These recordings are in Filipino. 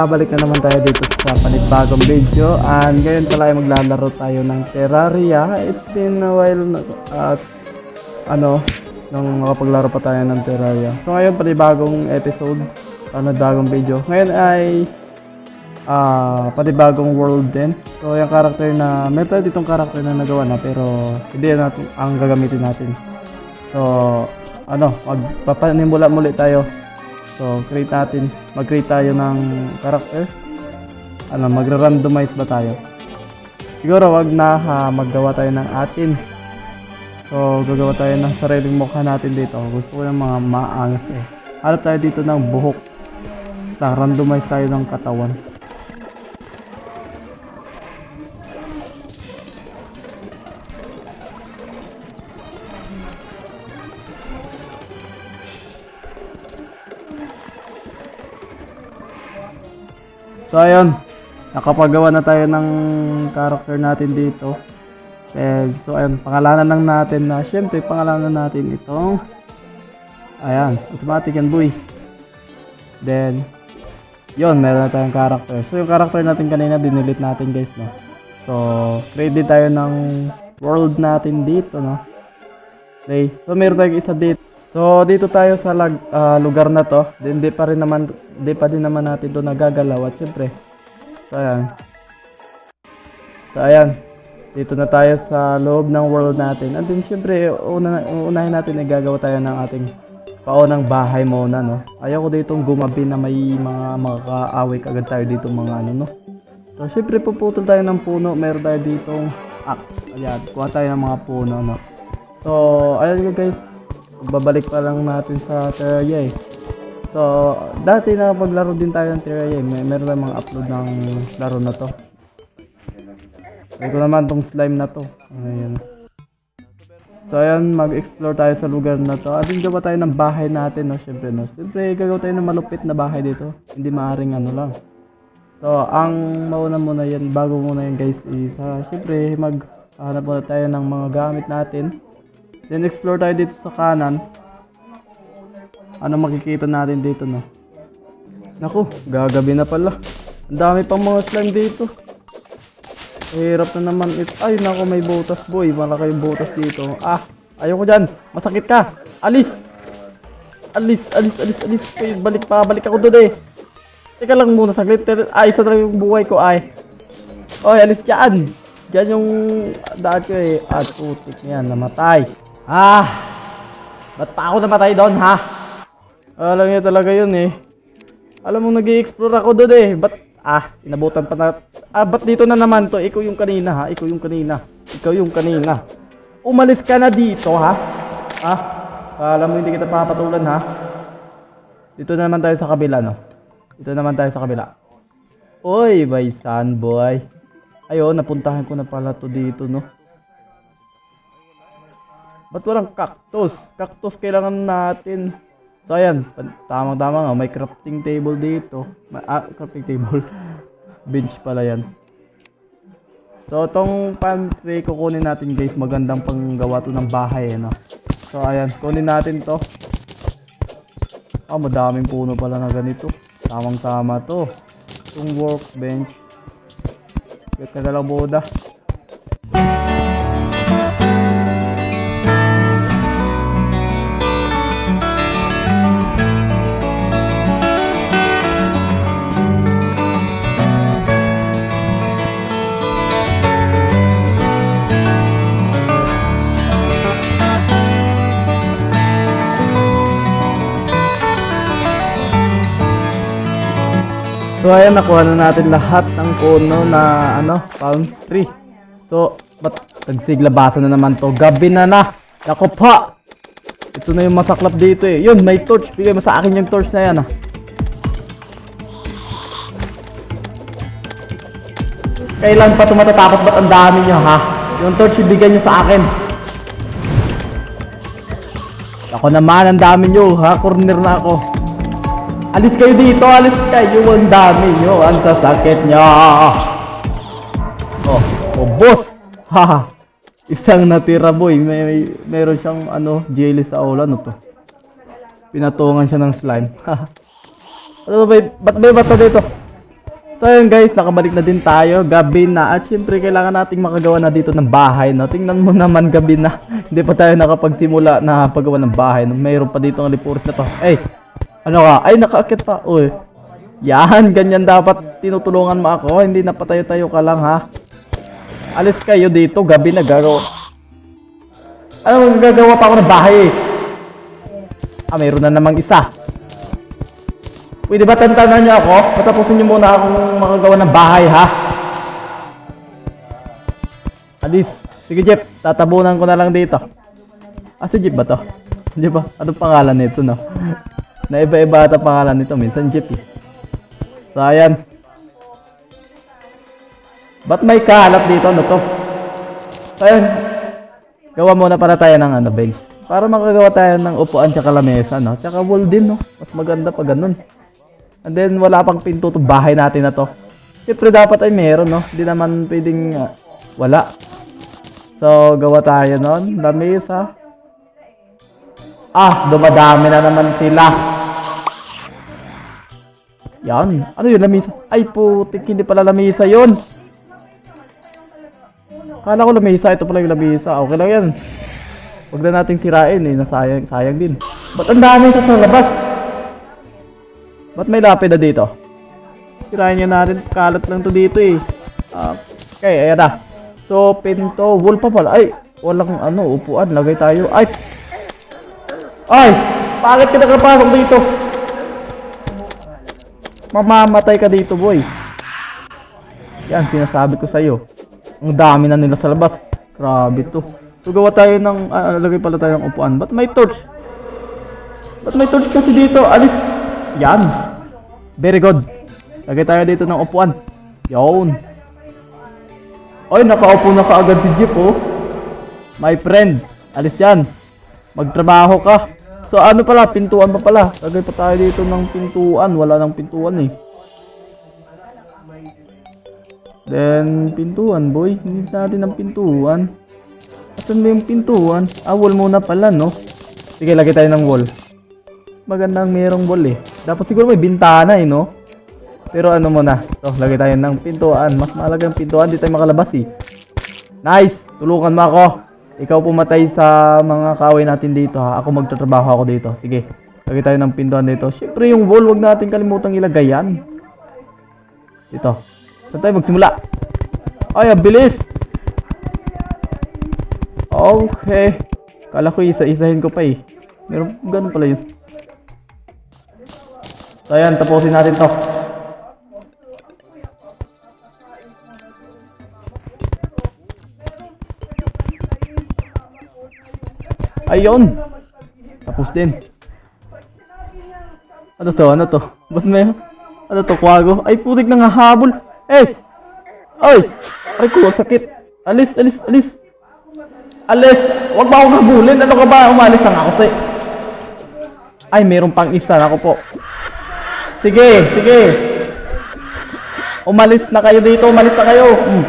Babalik na naman tayo dito sa panibagong video and ngayon pala ay maglalaro tayo ng Terraria. It's been a while na at ano nung makapaglaro pa tayo ng Terraria. So ngayon panibagong episode, panibagong video. Ngayon ay ah panibagong world din. So yung character na meron tayo ditong character na nagawa na pero hindi natin ang gagamitin natin. So ano, magpapanimula muli tayo So, create natin. Mag-create tayo ng character. Ano, magra-randomize ba tayo? Siguro wag na ha, maggawa tayo ng atin. So, gagawa tayo ng sariling mukha natin dito. Gusto ko yung mga maangas eh. Hanap tayo dito ng buhok. Ta, randomize tayo ng katawan. So ayun, nakapagawa na tayo ng character natin dito. And, so ayun, pangalanan lang natin na, syempre pangalanan natin itong, ayan, automatic yan boy. Then, yon meron na tayong character. So yung character natin kanina, dinilit natin guys, no. So, create tayo ng world natin dito, no. Okay, so meron tayong isa dito. So dito tayo sa lag, ah, lugar na to. Hindi pa rin naman hindi pa din naman natin to nagagalaw at syempre. So ayan. So ayan. Dito na tayo sa loob ng world natin. And then syempre una unahin natin ay gagawa tayo ng ating paunang bahay muna no. Ayaw ko ditong gumabi na may mga makakaaway kagad tayo dito mga ano no. So syempre puputol tayo ng puno. Meron tayo ditong axe. Ayan, kuha tayo ng mga puno no. So ayun guys, babalik pa lang natin sa Terraria eh. So, dati na paglaro din tayo ng Terraria eh. May, meron tayong upload ng laro na to. Ko naman tong slime na to. Ayan. So, ayan, mag-explore tayo sa lugar na to. At yung gawa tayo ng bahay natin, no? Siyempre, no? Siyempre, gagawa tayo ng malupit na bahay dito. Hindi maaaring ano lang. So, ang mauna muna yan, bago muna yan guys, is, uh, siyempre, maghanap muna tayo ng mga gamit natin. Then explore tayo dito sa kanan. Ano makikita natin dito no? Naku, gagabi na pala. Ang dami pang mga slime dito. Hirap na naman it. Ay, naku, may butas boy. Malaki yung butas dito. Ah, ayoko dyan. Masakit ka. Alis. Alis, alis, alis, alis. Ay, balik pa, balik ako doon eh. Teka lang muna saglit. Ay, isa na lang yung buhay ko ay. Oy, alis dyan. Dyan yung daan ko eh. At putik yan, namatay. Ah! Ba't pa ako namatay doon, ha? Alam niya talaga yun eh. Alam mo, nag explore ako doon eh. Ba't, ah, inabutan pa na. Ah, ba't dito na naman to? Ikaw yung kanina, ha? Ikaw yung kanina. Ikaw yung kanina. Umalis ka na dito, ha? Ah, alam mo hindi kita papatulan, ha? Dito na naman tayo sa kabila, no? Dito naman tayo sa kabila. Oy, by sun boy. Ayun, napuntahan ko na pala to dito, no? Ba't walang cactus? Cactus kailangan natin. So ayan, tama-tama nga, may crafting table dito. May, ah, crafting table. Bench pala yan. So itong pantry kukunin natin guys, magandang panggawa to ng bahay eh, no? So ayan, kunin natin to. Ah, madaming puno pala na ganito. Tamang-tama to. Itong workbench. Get na lang boda. So ayan, nakuha na natin lahat ng puno na ano, palm tree. So, ba't nagsiglabasan na naman to? Gabi na na! Ako pa! Ito na yung masaklap dito eh. Yun, may torch. Bigay mo sa akin yung torch na yan ah. Kailan pa ito matatapos? Ba't ang dami nyo ha? Yung torch ibigay nyo sa akin. Ako naman, ang dami nyo ha? Corner na ako. Alis kayo dito, alis kayo. Ang dami nyo, ang sasakit nyo. Oh, oh boss. Haha. Isang natira boy. May, may meron siyang ano, jelly sa ulo. Ano to? Pinatungan siya ng slime. Ano ba? Ba't may bato dito? So ayun guys, nakabalik na din tayo. Gabi na. At syempre, kailangan nating makagawa na dito ng bahay. No? Tingnan mo naman gabi na. Hindi pa tayo nakapagsimula na paggawa ng bahay. No? Mayroon pa dito ng lipuris na to. Eh, ano ka? Ay, nakaakit pa. Uy. Yan, ganyan dapat tinutulungan mo ako. Hindi na patayo-tayo ka lang ha. Alis kayo dito, gabi na garo. Ano, gagawa pa ako ng bahay. Ah, mayroon na namang isa. Pwede ba tantanan niyo ako? Patapusin niyo muna akong makagawa ng bahay, ha? Alis. Sige, Jeff. Tatabunan ko na lang dito. Ah, si Jeff ba to? Jeff ba? Anong pangalan nito, no? Naiba-iba ata pangalan nito. Minsan Jeff, eh. So, ayan. Ba't may kalat dito? Ano to? So, ayan. Gawa muna para tayo ng ano, bench. Para makagawa tayo ng upuan tsaka lamesa, no? Tsaka wall din, no? Mas maganda pa ganun. And then, wala pang pinto to bahay natin na to. Siyempre, dapat ay meron, no? Hindi naman pwedeng ah, wala. So, gawa tayo nun. Lamesa. Ah, dumadami na naman sila. Yan. Ano yun, lamesa? Ay, putik, hindi pala lamesa yun. Kala ko lamesa, ito pala yung lamesa. Okay lang yan. Huwag na nating sirain eh, nasayang sayang din. Ba't ang dami sa labas? Ba't may lapid na dito? Sirain niya natin, kalat lang to dito eh. Ah, Okay, ayan na. So, pinto, wall pa pala. Ay, walang ano, upuan, lagay tayo. Ay! Ay! Bakit ka nakapasok dito? Mamamatay ka dito, boy. Yan, sinasabi ko sa'yo. Ang dami na nila sa labas. Grabe to. So, gawa tayo ng, ah, lagay pala tayo ng upuan. Ba't may torch? Ba't may torch kasi dito? Alis. Yan. Very good. Lagay tayo dito ng upuan. Yun. Oy, nakaupo na kaagad si Jeep, oh. My friend. Alis dyan. Magtrabaho ka. So, ano pala? Pintuan pa pala. Lagay pa tayo dito ng pintuan. Wala nang pintuan, eh. Then, pintuan, boy. Hindi natin ng pintuan. Asan ba yung pintuan? Ah, wall muna pala, no? Sige, lagay tayo ng wall. Magandang merong wall, eh. Dapat siguro may bintana, eh, no? Pero ano muna? So, lagay tayo ng pintuan. Mas mahalaga yung pintuan. Di tayo makalabas, eh. Nice! Tulungan mo ako. Ikaw pumatay sa mga kaway natin dito, ha? Ako magtatrabaho ako dito. Sige. Lagay tayo ng pintuan dito. Siyempre, yung wall, wag natin kalimutang ilagay yan. Dito. Saan tayo magsimula? Ay, bilis! Okay. Kala ko isa-isahin ko pa eh. Meron, ganun pala yun. So, ayan, tapusin natin to. Ayun! Tapos din. Ano to? Ano to? Ba't may... Ano to? Kwago? Ay, putik na nga habol! Eh! Ay! Ay ko, sakit! Alis, alis, alis! Alis! Huwag ba akong habulin? Ano ka ba? Umalis na nga ako sa'yo. Ay, meron pang isa. Ako po. Sige, sige. Umalis na kayo dito. Umalis na kayo. Hmm.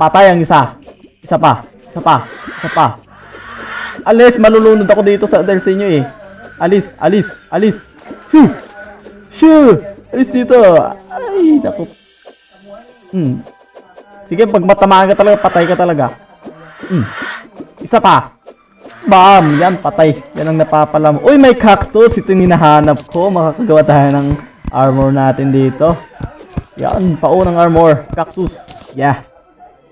Patay ang isa. Isa pa. Isa pa. Isa pa. Alis, malulunod ako dito sa dahil sa inyo eh. Alis, alis, alis. Shoo! Shoo! Alis dito. Ay, naku. Hmm. Sige, pag matamaan ka talaga, patay ka talaga. Hmm. Isa pa. Bam! Yan, patay. Yan ang napapalam. Uy, may cactus. Ito yung hinahanap ko. Makakagawa tayo ng armor natin dito. Yan, paunang armor. Cactus. Yeah.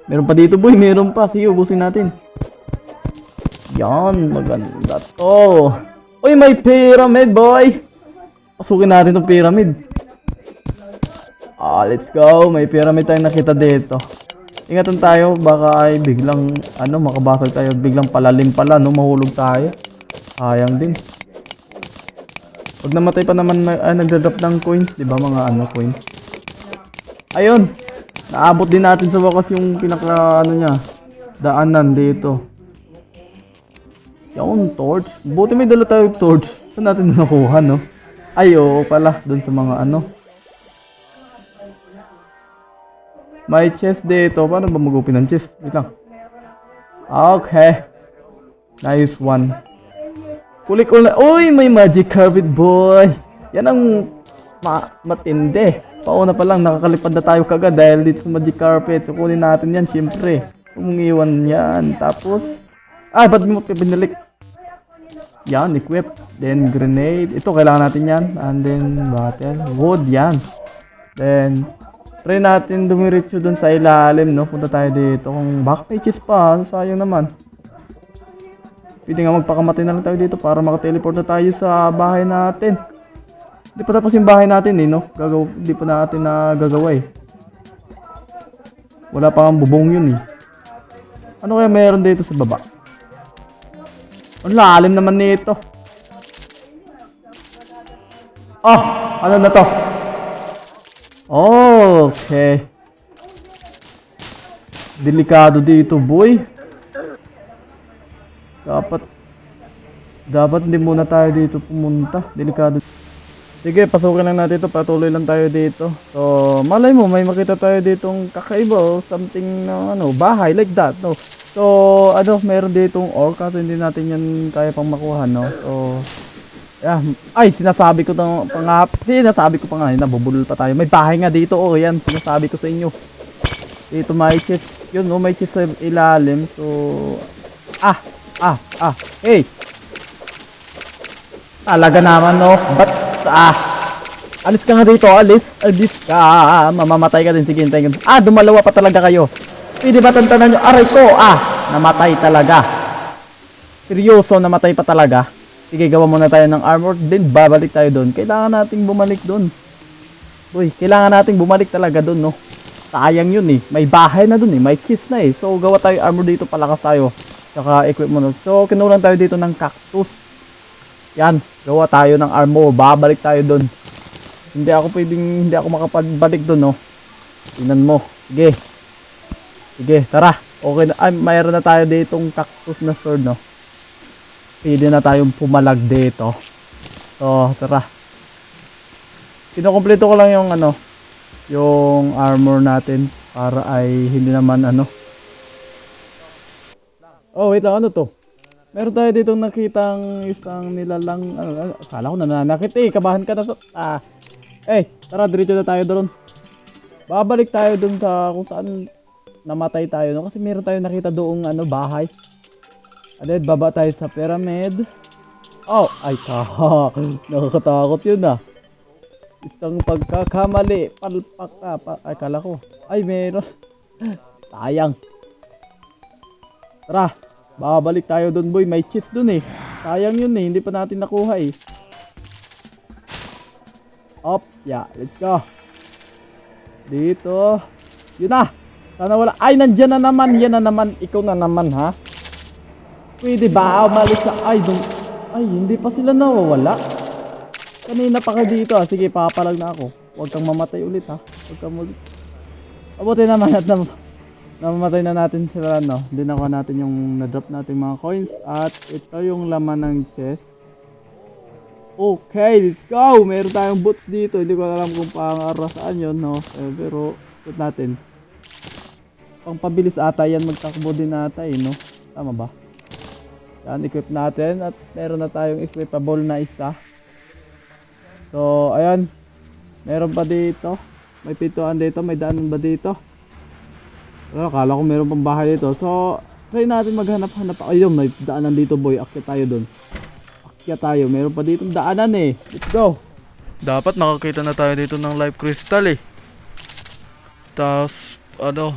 Meron pa dito, boy. Meron pa. Sige, ubusin natin. Yan, maganda to. Uy, may pyramid, boy. Pasukin natin tong pyramid. Ah, let's go. May pyramid tayong nakita dito. Ingatan tayo, baka ay biglang, ano, makabasag tayo. Biglang palalim pala, no? Mahulog tayo. Sayang din. Pag namatay pa naman, na- ay, nagdadrop ng coins, di ba? Mga ano, coins. Ayun. Naabot din natin sa wakas yung pinaka, ano niya, daanan dito. Yung torch. Buti may dala tayo torch. Saan natin nakuha, no? Ay, oo pala. Doon sa mga ano. May chest dito. Paano ba mag-open ng chest? Wait lang. Okay. Nice one. Kulik ulit. Uy, may magic carpet boy. Yan ang ma matindi. pauna pa lang, nakakalipad na tayo kagad dahil dito sa magic carpet. So, kunin natin yan, syempre. Mong iwan yan. Tapos, ay, ba't mo pa binalik? Yan, equip. Then, grenade. Ito, kailangan natin yan. And then, battle. Wood, yan. Then, try natin dumiretso dun sa ilalim, no? Punta tayo dito. Kung back pages pa, sayang naman. Pwede nga magpakamatay na lang tayo dito para makateleport na tayo sa bahay natin. Hindi pa tapos yung bahay natin eh, no? Gagaw hindi pa natin na gagawa eh. Wala pa nga bubong yun eh. Ano kaya meron dito sa baba? Ang lalim naman nito. Oh, ano na to? Okay. Delikado dito, boy. Dapat dapat hindi muna tayo dito pumunta. Delikado. Sige, pasukin lang natin ito. Patuloy lang tayo dito. So, malay mo, may makita tayo ditong kakaiba o something na ano, bahay like that, no? So, ano, meron ditong ore kaso hindi natin yan kaya pang makuha, no? So, yeah. Ay, sinasabi ko na pa nga, sinasabi ko pa nga, nabubulol pa tayo. May bahay nga dito, oh, yan, sinasabi ko sa inyo. Dito may chest, yun, oh, may chest sa ilalim. So, ah, ah, ah, hey! Talaga naman, no? Ba't, ah, alis ka nga dito, alis, alis ka, mamamatay ka din, sige, hintayin ka. Ah, dumalawa pa talaga kayo. Pwede ba tantanan nyo? Aray ko, ah, namatay talaga. Seryoso, namatay pa talaga. Sige, gawa muna tayo ng armor, then babalik tayo doon. Kailangan nating bumalik doon. Uy, kailangan nating bumalik talaga doon, no? Sayang yun eh. May bahay na doon eh. May cheese na eh. So, gawa tayo armor dito, palakas tayo. Tsaka equip mo na. So, kinulang tayo dito ng cactus. Yan, gawa tayo ng armor. Babalik tayo doon. Hindi ako pwedeng, hindi ako makapagbalik doon, no? Tingnan mo. Sige. Sige, tara. Okay na. Ay, mayroon na tayo ditong cactus na sword, no? Pwede na tayong pumalag dito. So, tara. Kinukumpleto ko lang yung ano, yung armor natin para ay hindi naman ano. Oh, wait lang, ano to? Meron tayo dito nakitang isang nilalang, ano, ano, akala ko nananakit eh, kabahan ka na sa, ah. Eh, tara, diretso na tayo doon. Babalik tayo doon sa kung saan namatay tayo, no? Kasi meron tayo nakita doong ano, bahay. And then, baba tayo sa pyramid. Oh, ay, ka. Nakakatakot yun ah. Isang pagkakamali. Palpak ka. Pa, ay, kala ko. Ay, meron. Sayang. Tara. Babalik tayo doon, boy. May cheese doon eh. Sayang yun eh. Hindi pa natin nakuha eh. Up. Yeah. Let's go. Dito. Yun na. Sana wala. Ay, nandyan na naman. Yan na naman. Ikaw na naman, ha? Pwede ba? Umalis sa... Ay, dun... Ay, hindi pa sila nawawala. Kanina pa ka dito ah. Sige, papalag na ako. Huwag kang mamatay ulit ha. Huwag kang ulit. Abuti naman at nam namamatay na natin sila no. Hindi nakuha natin yung na-drop natin mga coins. At ito yung laman ng chest. Okay, let's go! Meron tayong boots dito. Hindi ko alam kung pang saan yun no. Eh, pero, put natin. Pang pabilis ata yan. Magtakbo din ata eh no. Tama ba? Yan, equip natin at meron na tayong equipable na isa. So, ayan. Meron pa dito. May pintuan dito, may daanan ba dito? Oh, akala ko meron pang bahay dito. So, try natin maghanap-hanap. Ayun, may daanan dito boy. Akyat tayo dun. Akyat tayo. Meron pa dito daanan eh. Let's go. Dapat nakakita na tayo dito ng life crystal eh. Tapos, ano,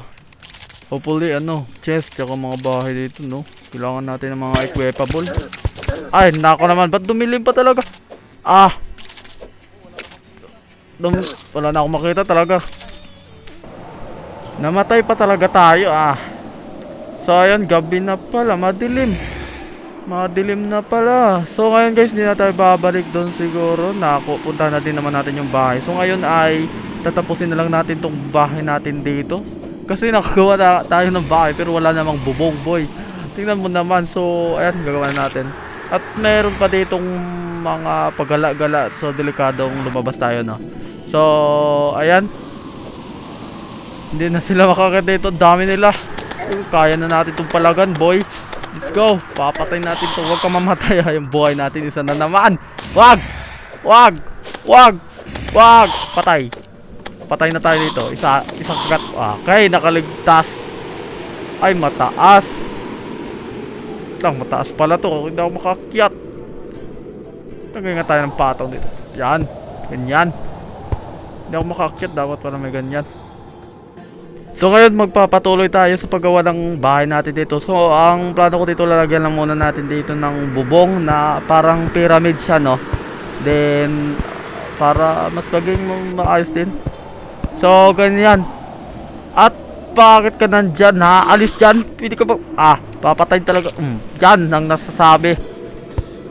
hopefully, ano, chest, tsaka mga bahay dito, no? Kailangan natin ng mga equipable. Ay, nako naman, ba't dumilim pa talaga? Ah! Dum wala na akong makita talaga. Namatay pa talaga tayo, ah. So, ayun, gabi na pala, madilim. Madilim na pala. So, ngayon guys, hindi na tayo babalik doon siguro. Naku, punta na din naman natin yung bahay. So, ngayon ay tatapusin na lang natin tong bahay natin dito. Kasi nakagawa na tayo ng bahay pero wala namang bubong boy. Tingnan mo naman. So, ayan, gagawa na natin. At meron pa ditong mga paggala-gala. So, delikadong lumabas tayo, no? So, ayan. Hindi na sila makakita dito. Ang Dami nila. Kaya na natin itong palagan, boy. Let's go. Papatay natin to. Huwag ka mamatay. ha. Yung buhay natin isa na naman. Wag! Wag! Wag! Wag! Patay. Patay na tayo dito. Isa, isang kagat. Okay, nakaligtas. Ay, mataas. Lang, mataas pala to. Hindi ako makakyat. Tagay nga tayo ng patong dito. Yan. Ganyan. Hindi ako makakyat. Dapat pala may ganyan. So ngayon magpapatuloy tayo sa paggawa ng bahay natin dito. So ang plano ko dito lalagyan lang muna natin dito ng bubong na parang pyramid siya no. Then para mas maging ma- maayos din. So ganyan. At bakit ka nandyan ha? Alis dyan. Pwede ka ba? Ah, papatay talaga. Mm, yan ang nasasabi.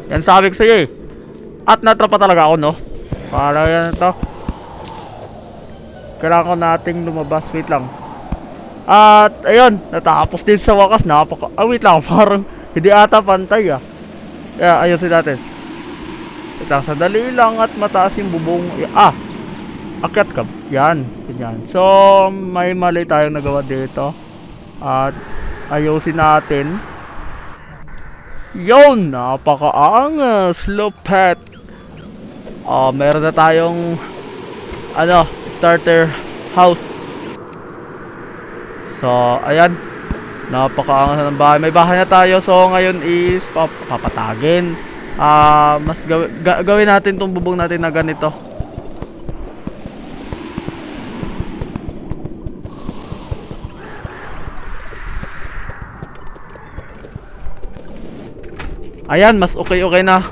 Yan sabi ko sa'yo eh. At natrapa talaga ako no. Para yan to. Kailangan ko nating lumabas. Wait lang. At ayun, natapos din sa wakas. Napaka... Ah, wait lang. Parang hindi ata pantay ah. Kaya ayusin natin. Wait lang, sandali lang at mataas yung bubong. Ah! Akyat ka. Yan. Ganyan. So, may mali tayong nagawa dito. At ayusin natin. Yun! Napakaangas! Lupet! Ah, meron na tayong ano, starter house. So, ayan. Napakaangas ng bahay. May bahay na tayo. So, ngayon is pap papatagin. Ah, mas gawi ga- gawin natin tong bubong natin na ganito. Ayan, mas okay-okay na.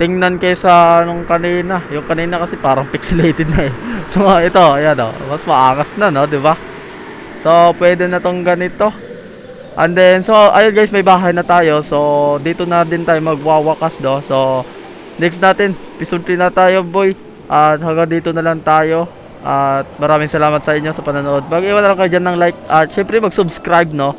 Tingnan kaysa nung kanina. Yung kanina kasi parang pixelated na eh. So, ito, ayan oh. Mas maangas na, no? ba? So, pwede na tong ganito. And then, so, ayun guys, may bahay na tayo. So, dito na din tayo magwawakas do. So, next natin, episode 3 na tayo, boy. At hanggang dito na lang tayo. At maraming salamat sa inyo sa panonood. Mag-iwan na lang kayo dyan ng like. At syempre, mag-subscribe, no?